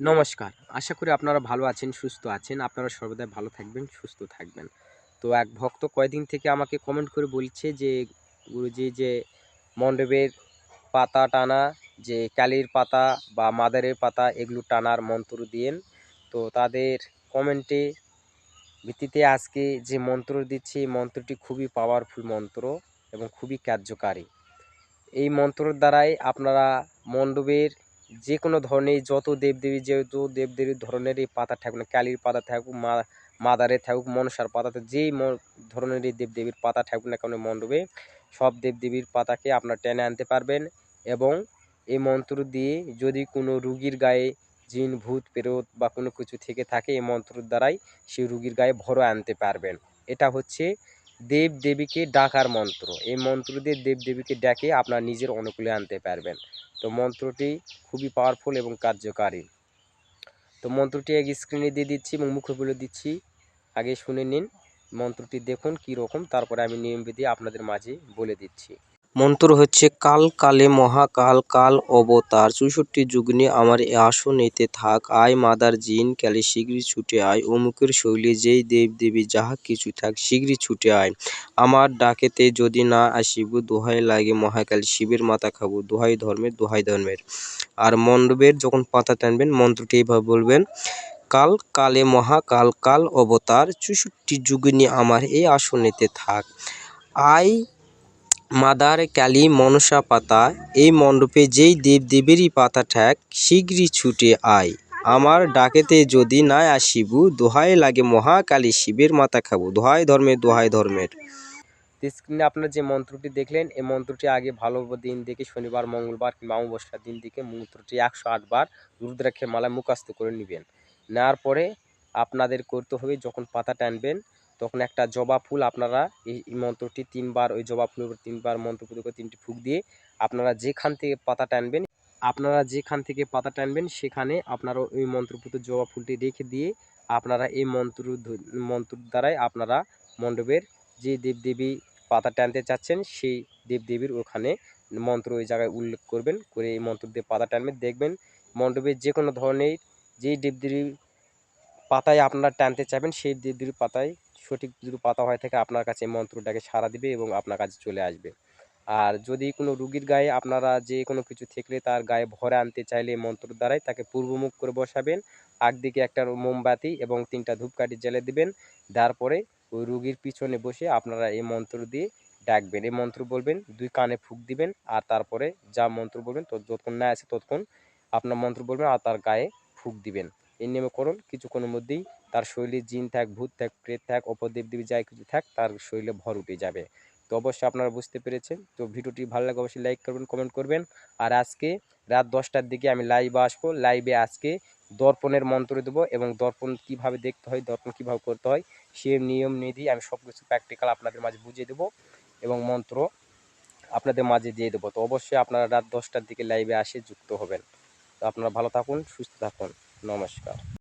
নমস্কার। আশা করি আপনারা ভালো আছেন, সুস্থ আছেন। আপনারা সর্বদাই ভালো থাকবেন, সুস্থ থাকবেন। তো এক ভক্ত কয়দিন থেকে আমাকে কমেন্ট করে বলছে যে, গুরুজি যে মণ্ডপের পাতা টানা, যে ক্যালির পাতা বা মাদারের পাতা, এগুলো টানার মন্ত্র দিয়েন। তো তাদের কমেন্টে ভিত্তিতে আজকে যে মন্ত্র দিচ্ছি, এই মন্ত্রটি খুবই পাওয়ারফুল মন্ত্র এবং খুবই কার্যকারী। এই মন্ত্রর দ্বারাই আপনারা মণ্ডপের যে কোনো ধরনের, যত দেবদেবী, যেহেতু দেবদেবীর ধরনের এই পাতা থাকুক না, কালীর পাতা থাকুক, মা মাদারে থাকুক, মনসার পাতাতে যেই ধরনের এই দেবদেবীর পাতা থাকুক না কেন মণ্ডপে, সব দেবদেবীর পাতাকে আপনার টেনে আনতে পারবেন এবং এই মন্ত্র দিয়ে যদি কোনো রুগীর গায়ে জিন, ভূত, পেরত বা কোনো কিছু থেকে থাকে, এই মন্ত্রের দ্বারাই সেই রুগীর গায়ে ভরো আনতে পারবেন। এটা হচ্ছে দেব দেবীকে ডাকার মন্ত্র। এই মন্ত্র দিয়ে দেব দেবীকে ডেকে আপনার নিজের অনুকূলে আনতে পারবেন। তো মন্ত্রটি খুবই পাওয়ারফুল এবং কার্যকারী। তো মন্ত্রটি এক স্ক্রিনে দিয়ে দিচ্ছি এবং মুখে বলে দিচ্ছি। আগে শুনে নিন। মন্ত্রটি দেখুন কী রকম তারপরে আমি নিয়ম বিধি আপনাদের মাঝে বলে দিচ্ছি। মন্ত্র হচ্ছে, কাল কালে মহাকাল, কাল অবতার, চৌষট্টি যুগনি আমার এ আসন এতে থাক। আয় মাদার জিন, কালে শীঘ্রই ছুটে আয়। অমুকের শৈলে যেই দেব দেবী যাহা কিছু থাক, শীঘ্রই ছুটে আয়। আমার ডাকেতে যদি না আসিব, দোহাই লাগে মহাকাল, শিবের মাথা খাব। দোহাই ধর্মের দোহাই ধর্মের। আর মণ্ডপের যখন পাতা টানবেন, মন্ত্রটি এইভাবে বলবেন, কাল কালে মহাকাল, কাল অবতার, চৌষট্টি যুগনি আমার এই আসনেতে থাক। আয় মাদার কালী মনসা পাতা। এই মণ্ডপে যেই দেবদেবীরই পাতা ঠেক, শীঘ্রই ছুটে আয়। আমার ডাকেতে যদি না আসিবু, দোহাই লাগে মহাকালী শিবের মাথা খাব। দোহাই ধর্মের দোহাই ধর্মের। স্ক্রিনে আপনারা যে মন্ত্রটি দেখলেন, এই মন্ত্রটি আগে ভালো দিন দেখে শনিবার, মঙ্গলবার কিংবা অমাবস্যার দিন দিকে মন্ত্রটি একশো আটবার রুদ্রাক্ষের মালায় মুখাস্ত করে নেবেন। নেওয়ার পরে আপনাদের করতে হবে যখন পাতা টানবেন তখন একটা জবা ফুল আপনারা এই মন্ত্রটি তিনবার, ওই জবা ফুলের উপর তিনবার মন্ত্র করে তিনটি ফুক দিয়ে আপনারা যেখান থেকে পাতা টানবেন, আপনারা যেখান থেকে পাতা টানবেন সেখানে আপনারা ওই মন্ত্রপুত জবা ফুলটি রেখে দিয়ে আপনারা এই মন্ত্র মন্ত্র দ্বারাই আপনারা মণ্ডপের যে দেবদেবী পাতা টানতে চাচ্ছেন সেই দেবদেবীর ওখানে মন্ত্র ওই জায়গায় উল্লেখ করবেন, করে এই মন্ত্র দিয়ে পাতা টানবেন, দেখবেন মণ্ডপের যে কোনো ধরনের যেই দেবদেবীর পাতায় আপনারা টানতে চাইবেন সেই দেবদেবীর পাতায় সঠিক যদি পাতা হয়ে থাকে আপনার কাছে মন্ত্রটাকে সাড়া দিবে এবং আপনার কাছে চলে আসবে। আর যদি কোনো রুগীর গায়ে আপনারা যে কোনো কিছু থাকলে তার গায়ে ভরে আনতে চাইলে মন্ত্র দ্বারাই তাকে পূর্বমুখ করে বসাবেন একদিকে একটা মোমবাতি এবং তিনটা ধূপকাঠি জ্বেলে দিবেন দেওয়ার পরে ওই রুগীর পিছনে বসে আপনারা এই মন্ত্র দিয়ে ডাকবেন। এই মন্ত্র বলবেন, দুই কানে ফুক দিবেন আর তারপরে যা মন্ত্র বলবেন তো যতক্ষণ না আসে ততক্ষণ আপনার মন্ত্র বলবেন আর তার গায়ে ফুক দিবেন। এই নিয়মে করুন, কিছুক্ষণের মধ্যেই তার শরীরে জিন থাক, ভূত থাক, প্রেত থাক, অপদেব দেবী যাই কিছু থাক, তার শরীরে ভর উঠে যাবে। তো অবশ্যই আপনারা বুঝতে পেরেছেন। তো ভিডিওটি ভালো লাগে অবশ্যই লাইক করবেন কমেন্ট করবেন। আর আজকে রাত দশটার দিকে আমি লাইভে আসব। লাইভে আজকে দর্পণের মন্ত্র দেবো এবং দর্পণ কীভাবে দেখতে হয়, দর্পণ কীভাবে করতে হয়, সে নিয়ম নিধি আমি সব কিছু প্র্যাকটিক্যাল আপনাদের মাঝে বুঝিয়ে দেবো এবং মন্ত্র আপনাদের মাঝে দিয়ে দেবো। তো অবশ্যই আপনারা রাত দশটার দিকে লাইভে আসে যুক্ত হবেন। তো আপনারা ভালো থাকুন, সুস্থ থাকুন। নমস্কার।